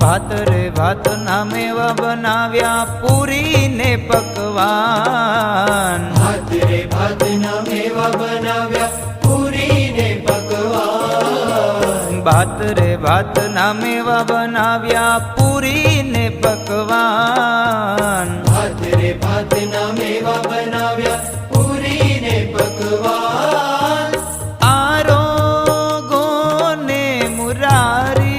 ભાત રે ભાત નામેવા બનાવ્યા પૂરી ને પકવાન ભાત રે ભાત નામેવા બનાવ્યા પૂરી ને પકવાન ભાત રે ભાત નામેવા બનાવ્યા પૂરી ને પકવાન ભાત રે ભાત નામેવા બનાવ્યા પૂરી ને આરો ગો મુરારી